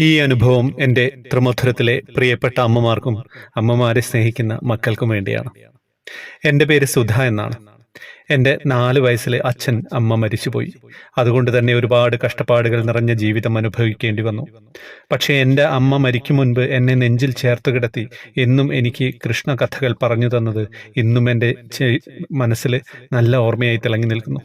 ഈ അനുഭവം എന്റെ ത്രിമധുരത്തിലെ പ്രിയപ്പെട്ട അമ്മമാർക്കും അമ്മമാരെ സ്നേഹിക്കുന്ന മക്കൾക്കും വേണ്ടിയാണ്. എന്റെ പേര് സുധ എന്നാണ്. എന്റെ നാല് വയസ്സിലെ അച്ഛൻ അമ്മ മരിച്ചുപോയി. അതുകൊണ്ട് തന്നെ ഒരുപാട് കഷ്ടപ്പാടുകൾ നിറഞ്ഞ ജീവിതം അനുഭവിക്കേണ്ടി വന്നു. പക്ഷേ എന്റെ അമ്മ മരിക്കും മുൻപ് എന്നെ നെഞ്ചിൽ ചേർത്ത് കിടത്തി എന്നും എനിക്ക് കൃഷ്ണ കഥകൾ പറഞ്ഞു തന്നത് ഇന്നും എന്റെ മനസ്സിൽ നല്ല ഓർമ്മയായി തിളങ്ങി നിൽക്കുന്നു.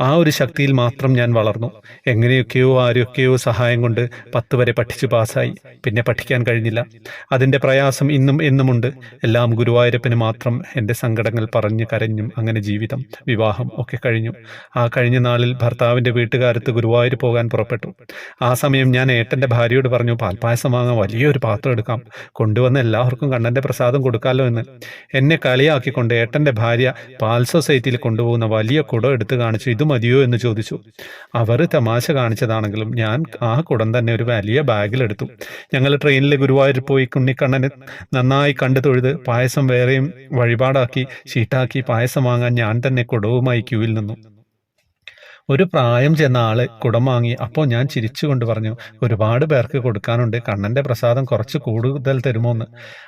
ആ ഒരു ശക്തിയിൽ മാത്രം ഞാൻ വളർന്നു. എങ്ങനെയൊക്കെയോ ആരൊക്കെയോ സഹായം കൊണ്ട് പത്ത് വരെ പഠിച്ചു പാസ്സായി. പിന്നെ പഠിക്കാൻ കഴിഞ്ഞില്ല. അതിന്റെ പ്രയാസം ഇന്നും എന്നുമുണ്ട്. എല്ലാം ഗുരുവായൂരപ്പന് മാത്രം എന്റെ സങ്കടങ്ങൾ പറഞ്ഞു കരഞ്ഞും അങ്ങനെ ജീവിതം വിവാഹം ഒക്കെ കഴിഞ്ഞു. ആ കഴിഞ്ഞ നാളിൽ ഭർത്താവിന്റെ വീട്ടുകാരത്ത് ഗുരുവായൂർ പോകാൻ പുറപ്പെട്ടു. ആ സമയം ഞാൻ ഏട്ടന്റെ ഭാര്യയോട് പറഞ്ഞു പാൽപ്പായസം വാങ്ങാൻ വലിയൊരു പാത്രം എടുക്കാം. കൊണ്ടുവന്ന എല്ലാവർക്കും കണ്ണന്റെ പ്രസാദം കൊടുക്കാമല്ലോ എന്ന്. എന്നെ കളിയാക്കിക്കൊണ്ട് ഏട്ടന്റെ ഭാര്യ പാൽ സൊസൈറ്റിയിൽ കൊണ്ടുപോകുന്ന വലിയ കുടം എടുത്ത് കാണിച്ചു. ഇത് മതിയോ? എന്ന് ചോദിച്ചു. അവർ തമാശ കാണിച്ചതാണെങ്കിലും ഞാൻ ആ കുടം തന്നെ ഒരു വലിയ ബാഗിലെടുത്തു. ഞങ്ങൾ ട്രെയിനിലെ ഗുരുവായൂർ പോയി കുണ്ണിക്കണ്ണനെ നന്നായി കണ്ടു തൊഴുത് പായസം വേറെയും വഴിപാടാക്കി ഷീട്ടാക്കി പായസം വാങ്ങാൻ ഞാൻ തന്നെ കുടവുമായി ക്യൂവിൽ നിന്നു. ഒരു പ്രായം ചെന്ന ആൾ കുടം വാങ്ങി അപ്പോൾ ഞാൻ ചിരിച്ചുകൊണ്ട് പറഞ്ഞു ഒരുപാട് പേർക്ക് കൊടുക്കാനുണ്ട് കണ്ണന്റെ പ്രസാദം കുറച്ച് കൂടുതൽ തരുമോന്ന്?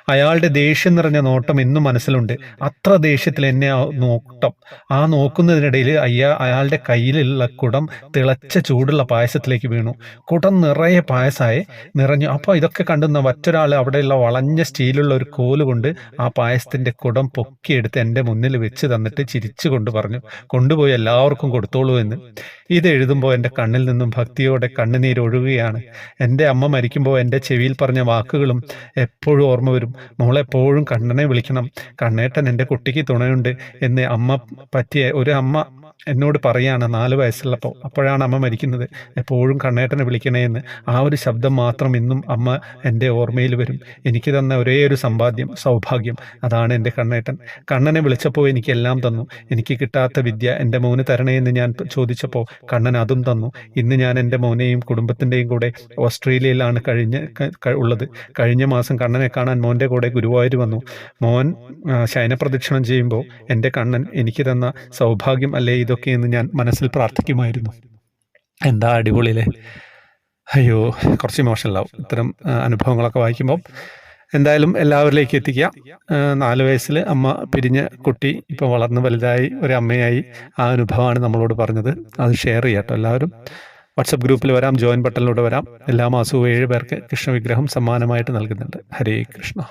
അയാളുടെ ദേഷ്യം നിറഞ്ഞ നോട്ടം ഇന്നും മനസ്സിലുണ്ട്. അത്ര ദേഷ്യത്തിൽ എന്നെ നോട്ടം ആ നോക്കുന്നതിനിടയിൽ അയ്യ അയാളുടെ കയ്യിലുള്ള കുടം തിളച്ച ചൂടുള്ള പായസത്തിലേക്ക് വീണു. കുടം നിറയെ പായസമായി നിറഞ്ഞു. അപ്പോൾ ഇതൊക്കെ കണ്ടുന്ന മറ്റൊരാൾ അവിടെയുള്ള വളഞ്ഞ സ്റ്റീലുള്ള ഒരു കോൽ കൊണ്ട് ആ പായസത്തിന്റെ കുടം പൊക്കിയെടുത്ത് എന്റെ മുന്നിൽ വെച്ച് തന്നിട്ട് ചിരിച്ചുകൊണ്ട് പറഞ്ഞു കൊണ്ടുപോയി എല്ലാവർക്കും കൊടുത്തോളൂ എന്ന്. ഇത് എഴുതുമ്പോൾ എന്റെ കണ്ണിൽ നിന്നും ഭക്തിയോടെ കണ്ണുനീരൊഴുകുകയാണ് എന്റെ അമ്മ മരിക്കുമ്പോൾ എന്റെ ചെവിയിൽ പറഞ്ഞ വാക്കുകളും എപ്പോഴും ഓർമ്മ വരും. മോളെപ്പോഴും കണ്ണനെ വിളിക്കണം. കണ്ണേട്ടൻ എന്റെ കുട്ടിക്ക് തുണയുണ്ട് എന്ന് അമ്മ പറ്റിയ ഒരു അമ്മ എന്നോട് പറയാണ് നാല് വയസ്സുള്ളപ്പോൾ അപ്പോഴാണ് അമ്മ മരിക്കുന്നത്. എപ്പോഴും കണ്ണേട്ടനെ വിളിക്കണേ എന്ന് ആ ഒരു ശബ്ദം മാത്രം ഇന്നും അമ്മ എന്റെ ഓർമ്മയിൽ വരും. എനിക്ക് തന്ന ഒരേ ഒരു സമ്പാദ്യം സൗഭാഗ്യം. അതാണ് എന്റെ കണ്ണേട്ടൻ. കണ്ണനെ വിളിച്ചപ്പോൾ എനിക്കെല്ലാം തന്നു. എനിക്ക് കിട്ടാത്ത വിദ്യ എന്റെ മോന് തരണേ എന്ന് ഞാൻ ചോദിച്ചപ്പോൾ കണ്ണൻ അതും തന്നു. ഇന്ന് ഞാൻ എന്റെ മോനെയും കുടുംബത്തിന്റെയും കൂടെ ഓസ്ട്രേലിയയിലാണ് കഴിഞ്ഞ ഉള്ളത്. കഴിഞ്ഞ മാസം കണ്ണനെ കാണാൻ മോന്റെ കൂടെ ഗുരുവായൂർ വന്നു. മോൻ ശയനപ്രദക്ഷിണം ചെയ്യുമ്പോൾ എന്റെ കണ്ണൻ എനിക്ക് തന്ന സൗഭാഗ്യം അല്ലേ ഇത്? ഇതൊക്കെ എന്ന് ഞാൻ മനസ്സിൽ പ്രാർത്ഥിക്കുമായിരുന്നു. എന്താ അടിപൊളിയിലെ അയ്യോ കുറച്ച് ഇമോഷണലാവും ഇത്തരം അനുഭവങ്ങളൊക്കെ വായിക്കുമ്പോൾ എന്തായാലും എല്ലാവരിലേക്ക് എത്തിക്കുക. നാല് വയസ്സിൽ അമ്മ പിരിഞ്ഞ കുട്ടി ഇപ്പോൾ വളർന്ന് വലുതായി ഒരു അമ്മയായി ആ അനുഭവമാണ് നമ്മളോട് പറഞ്ഞത്. അത് ഷെയർ ചെയ്യാം കേട്ടോ എല്ലാവരും. വാട്സപ്പ് ഗ്രൂപ്പിൽ വരാം ജോയിൻ ബട്ടണിലൂടെ വരാം. എല്ലാ മാസവും ഏഴ് പേർക്ക് കൃഷ്ണവിഗ്രഹം സമ്മാനമായിട്ട് നൽകുന്നുണ്ട്. ഹരേ കൃഷ്ണ.